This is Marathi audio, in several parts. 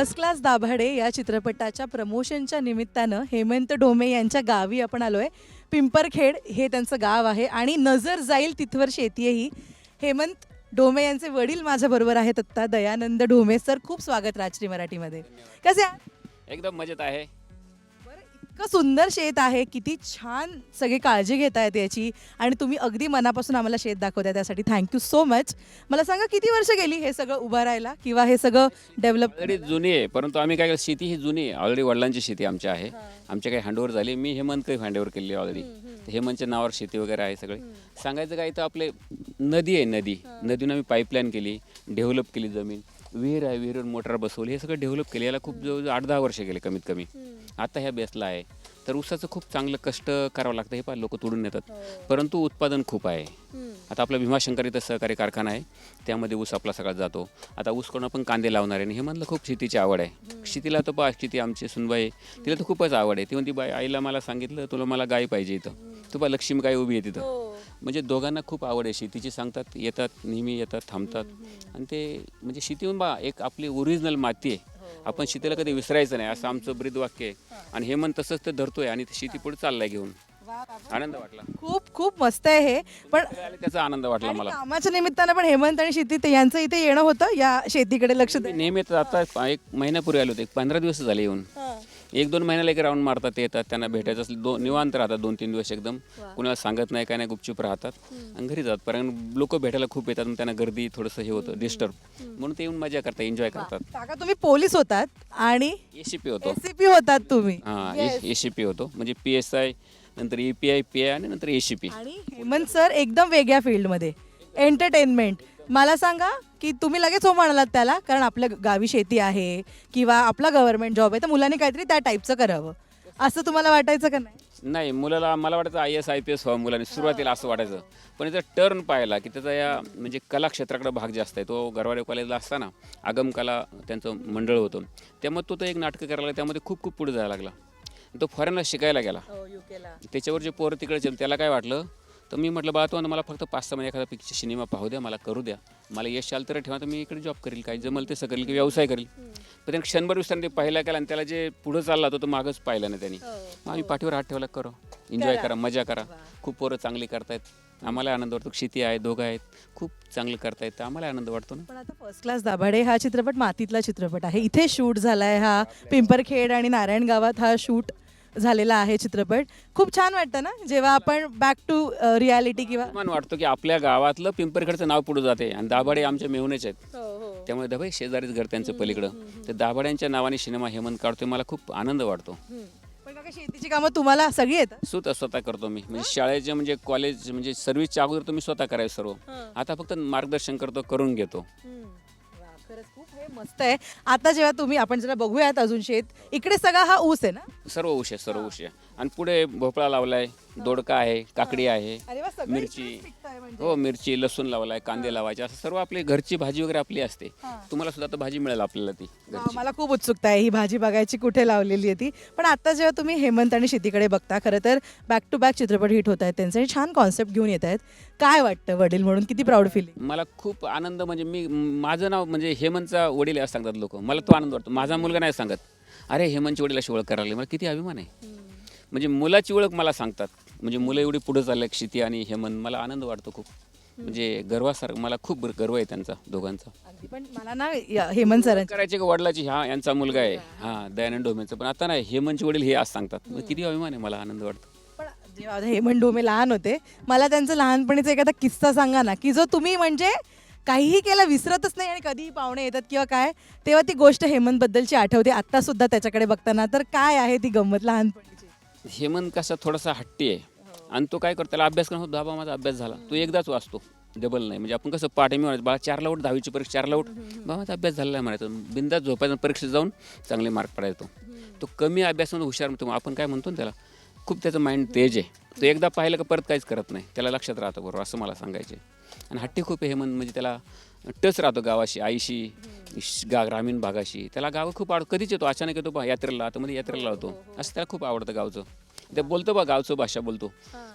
फर्स्ट क्लास दाभाडे या चित्रपटाच्या प्रमोशनच्या निमित्तानं हेमंत डोमे यांच्या गावी आपण आलोय. पिंपरखेड हे त्यांचं गाव आहे आणि नजर जाईल तिथवर शेती ही. हेमंत डोमे यांचे वडील माझ्याबरोबर आहेत आत्ता दयानंद डोमे सर. खूप स्वागत राजश्री मराठीमध्ये. कसे आहात? एकदम मजेत आहे. इतकं सुंदर शेत आहे किती छान सगळी काळजी घेत आहेत याची आणि तुम्ही अगदी मनापासून आम्हाला शेत दाखवताय त्यासाठी थँक्यू सो मच मला सांगा किती वर्ष गेली हे सगळं उभं राहायला किंवा हे सगळं डेव्हलप ऑलरेडी जुनी आहे परंतु आम्ही काय केलं, शेती ही जुनी आहे. ऑलरेडी वडिलांची शेती आमची आहे. आमच्या काही हँडओव्हर झाली मी हेमंत काही हँडओव्हर केली ऑलरेडी तर हेमंतच्या नावावर शेती वगैरे आहे सगळे. सांगायचं काय तर आपले नदी आहे नदी. नदीनं आम्ही पाईपलाईन केली डेव्हलप केली जमीन. विहीर आहे विहीर मोटर बसवली हे सगळं डेव्हलप केले. याला खूप जवळ आठ दहा वर्ष गेले कमीत कमी. आता ह्या बेसला आहे. तर ऊसाचं खूप चांगलं कष्ट करावं लागतं हे पा लोक तोडून नेतात. परंतु उत्पादन खूप आहे. आता आपला भीमाशंकर इथं सहकारी कारखाना आहे. त्यामध्ये ऊस आपला सगळा जातो. आता ऊस करून आपण कांदे लावणार आहे आणि हे म्हणलं खूप शेतीची आवड आहे. शेतीला तर बा शेती आमची सुनबाई आहे. तिला तर खूपच आवड आहे. ती म्हणती बाई आईला मला सांगितलं तुला मला गाय पाहिजे इथं. तू बा लक्ष्मी गाय उभी आहे तिथं. म्हणजे दोघांना खूप आवड आहे. शेतीची सांगतात येतात नेहमी येतात थांबतात. आणि ते म्हणजे शेतीहून बा एक आपली ओरिजिनल माती आहे. आपण शेतीला कधी विसरायचं नाही. असं आमचं ब्रीद वाक्य आहे. आणि हे मन तसंच ते धरतोय आणि ते शेती पुढे चाललाय घेऊन. आनंद वाटला. खूप खूप मस्त आहे हे. पण त्याचा आनंद वाटला मला. कामाच्या निमित्तानं पण हेमंत आणि शेती ते यांचं इथे येणं होतं या शेतीकडे लक्ष द्या नेहमी आता एक महिन्यापूर्वी आलो होते. एक पंधरा दिवस झाले येऊन. एक दोन महिन्याला एक राऊंड मारतात ते येतात त्यांना भेटायचं असलं दोन निवांत राहतात दोन तीन दिवस एकदम. कुणाला सांगत नाही काय नाही गुपचूप राहतात. आणि घरी जातात कारण लोक भेटायला खूप येतात मग त्यांना गर्दी थोडंसं हे होतं डिस्टर्ब म्हणून ते येऊन मजा करतात एन्जॉय करतात. काका तुम्ही पोलीस होतात आणि एसीपी होतो. एसीपी होतात तुम्ही. हां एसीपी होतो. म्हणजे पी एस आय नंतर E P I P I आणि नंतर एसीपी आणि हेमंत सर एकदम वेगळ्या फील्डमध्ये. एंटरटेनमेंट मला सांगा की तुम्ही लगेच हो म्हणालात त्याला कारण आपल्या गावी शेती आहे किंवा आपला गव्हर्नमेंट जॉब आहे तर मुलांनी काहीतरी त्या टाईपचं करावं. असं तुम्हाला वाटायचं का नाही? नाही मुलाला मला वाटायचं I S I P S व्हावं मुलांनी. सुरुवातीला असं वाटायचं. पण याचा टर्न पाहिला की त्याचा या म्हणजे कला क्षेत्राकडे भाग जास्त आहे. तो गरवारे कॉलेजला असताना आगम कला त्यांचं मंडळ होतं. त्यामुळे तो तो एक नाटकं करायला लागला, त्यामध्ये खूप खूप पुढे जायला लागला. तो फॉरेनला शिकायला गेला. त्याच्यावर जे पोरं तिकडे त्याला काय वाटलं? तर मी म्हटलं बा तू आता मला फक्त पाच सहा महिने एखादा पिक्चर सिनेमा पाहू द्या मला करू द्या. मला यश आलं तर ठेवा तर मी इकडे जॉब करील काही जमल ते करेल की व्यवसाय करेल. पण त्याने क्षणभर विसरणे ते पाहिला केला आणि त्याला जे पुढं चालला होता तो मागच पाहिला नाही त्यांनी. मग आम्ही पाठीवर हात ठेवला करो. एन्जॉय करा. मजा करा. खूप पोरं चांगली करतायत. आम्हाला आनंद वाटतो. शेती आहे दोघं आहेत. खूप चांगलं करतायत. तर आम्हाला आनंद वाटतो ना. पण आता फर्स्ट क्लास दाभाडे हा चित्रपट मातीतला चित्रपट आहे. इथे शूट झालाय हा पिंपरखेड आणि नारायण गावात हा शूट. झालेला आहे चित्रपट. खूप छान वाटतं ना जेव्हा आपण बॅक टू रियालिटी किंवा अभिमान वाटतो की आपल्या गावातलं पिंपरखेडचं नाव पुढे जाते आणि दाभाडे आमचे मेहुणेच आहेत. त्यामुळे दबाई शेजारीच घर त्यांचं पलीकडं. तर दाभाड्यांच्या नावाने सिनेमा हेमंत काढतोय मला खूप आनंद वाटतो. पण काका शेतीची कामं तुम्हाला सगळी येतात स्वतः स्वतः करतो मी. म्हणजे शाळेचे म्हणजे कॉलेज म्हणजे सर्व्हिसच्या अगोदर मी स्वतः करायचं सर्व. आता फक्त मार्गदर्शन करतो करून घेतो. मस्त आहे. आता जेव्हा तुम्ही आपण जरा बघूयात अजून शेत. इकडे सगळा हा ऊस आहे ना? सर्व ऊस आहे सर्व ऊस आहे. आणि पुढे भोपळा लावलाय दोडका आहे काकडी आहे अरे वा सगळं मिरची. पिकतंय म्हणजे. हो मिरची लसूण लावलाय कांदे लावायचे असं सर्व आपली घरची भाजी वगैरे आपली असते. तुम्हाला सुद्धा आता भाजी मिळेल आपल्याला ती वा, मला खूप उत्सुकता आहे ही भाजी बघायची कुठे लावलेली आहे ती. पण आता जेव्हा तुम्ही हेमंत आणि शेतीकडे बघता खरं तर बॅक टू बॅक चित्रपट हिट होत आहेत त्यांचे आणि छान कॉन्सेप्ट घेऊन येत आहेत. काय वाटतं वडील म्हणून? किती प्राऊड फिलिंग मला खूप आनंद म्हणजे मी माझं नाव म्हणजे हेमंतचा वडील आहे असं सांगतात लोक. मला तो आनंद वाटतो. माझा मुलगा नाही सांगत. अरे हेमंतची वडील अशी ओळख करायला लागली. मला किती अभिमान आहे. म्हणजे मुलाची ओळख मला सांगतात. म्हणजे मुलं एवढी पुढे चालले क्षिती आणि हेमंत मला आनंद वाटतो खूप. म्हणजे गर्वासारखं मला खूप गर्व आहे त्यांचा दोघांचा. अगदी पण मला ना या हेमंत सरांची करायचे का वडिलाची? हा यांचा मुलगा आहे. हा दयानंद डोमेचा. पण आता नाही हेमंतची वडील हे आज सांगतात. मग किती अभिमान आहे मला आनंद वाटतो. पण जेव्हा हेमंत डोमे लहान होते मला त्यांचं लहानपणीचा एखादा किस्सा सांगा ना की जो तुम्ही म्हणजे काहीही केलं विसरतच नाही आणि कधीही पाहुणे येतात किंवा काय तेव्हा ती गोष्ट हेमंतबद्दलची आठवते. आत्ता सुद्धा त्याच्याकडे बघताना. तर काय आहे ती गंमत लहानपणीची? हेमंत कसा थोडासा हट्टी आहे. आणि तो काय करतो त्याला अभ्यास करणं होतो बाबा माझा अभ्यास झाला. तो एकदाच वाचतो डबल नाही. म्हणजे आपण कसं पाठ मी म्हणायचं बाळा चारला उठ दहावीची परीक्षा चारला उठ. बाबा माझा अभ्यास झाला आहे म्हणायचं. बिंदाच झोपायचा परीक्षेत जाऊन चांगले मार्क पडायचो. तो कमी अभ्यासामध्ये हुशार म्हणतो आपण काय म्हणतो ना त्याला खूप त्याचं माइंड तेज आहे. तो एकदा पाहिलं का परत काहीच करत नाही. त्याला लक्षात राहतं बरोबर असं मला सांगायचे आणि हट्टी खूप हे म्हणजे त्याला टच राहतो गावाशी आईशी गा ग्रामीण भागाशी. त्याला गाव खूप आवड कधीच येतो अचानक येतो यात्रेला आता मध्ये यात्रेला लावतो असं त्याला खूप आवडतं गावचं. ते बोलतो बा गावचं भाषा बोलतो.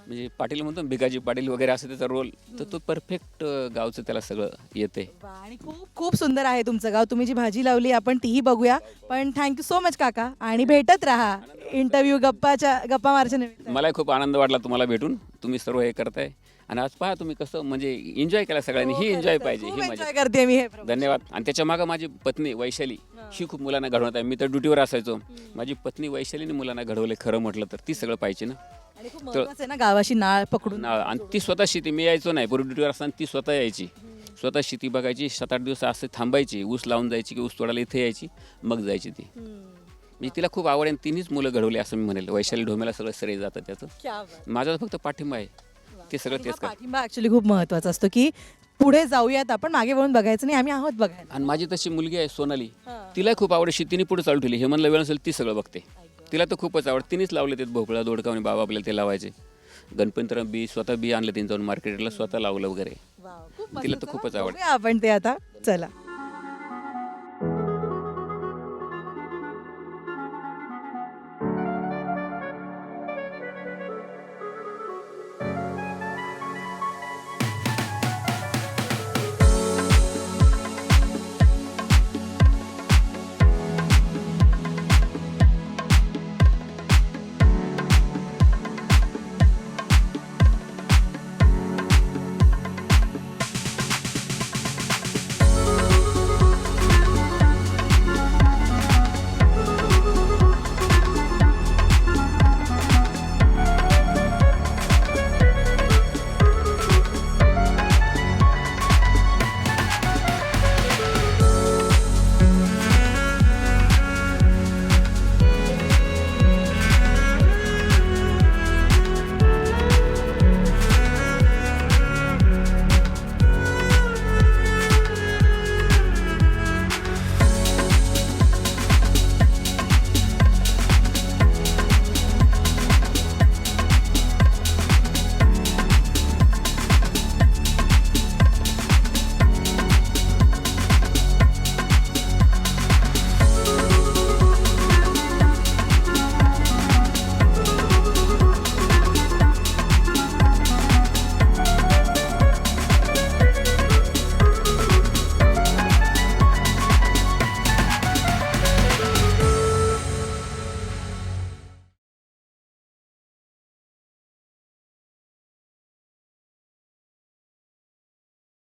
म्हणजे पाटील म्हणतो ना, भिकाजी पाटील वगैरे असं त्याचा रोल तर तो परफेक्ट गावचं त्याला सगळं येते वा, आणि खूप खूप सुंदर आहे तुमचं गाव. तुम्ही जी भाजी लावली आपण तीही बघूया. पण थँक्यू सो मच काका. आणि भेटत राहा. इंटरव्ह्यू गप्पाच्या गप्पा मारच्या निमित्त मलाही खूप आनंद वाटला तुम्हाला भेटून. तुम्ही सर्व हे करताय. आणि आज पहा तुम्ही कसं म्हणजे एन्जॉय केला सगळ्यांनी ही एन्जॉय पाहिजे ही मजा करते मी हे. धन्यवाद. आणि त्याच्या मागं माझी पत्नी वैशाली ही. खूप मुलांना घडवत आहे. मी तर ड्युटीवर असायचो. माझी पत्नी वैशालीने मुलांना घडवले खरं म्हटलं तर. ती सगळं पाहिजे ना. आहे ना गावाशी नाळ पकडून ना- आणि ती स्वतः शेती मी यायचो नाही. पूर्वी ड्युटीवर असताना ती स्वतः यायची. स्वतः शेती बघायची. सात आठ दिवस असं थांबायची. ऊस लावून जायची की ऊस तोडायला इथे यायची. मग जायची ती. म्हणजे तिला खूप आवड आहे आणि तिनेच मुलं घडवली असं मी म्हणेल. वैशाली ढोमेला सगळं श्रेय जातं त्याचं. माझा फक्त पाठिंबा आहे. ते सगळं तेच पाठिंबा ऍक्च्युली खूप महत्त्वाचा असतो की पुढे जाऊयात आपण मागे वळून बघायचं नाही आम्ही आहोत बघायला. आणि माझी तशी मुलगी आहे सोनाली. तिलाही खूप आवड आहे शेतीने पुढे चालू ठेवली. हे म्हणलं वेळ असेल ती सगळं बघते. तिला तर खूपच आवड. तिनेच लावले ते भोपळा दोडका आणि बाबा आपल्याला ते लावायचे. गणपतीराव बी स्वतः बी आणलं त्यांनी जाऊन मार्केटला स्वतः लावलं वगैरे. वाव, खूप मस्त. तिला तर खूपच आवड. बघूया आपण ते आता. चला.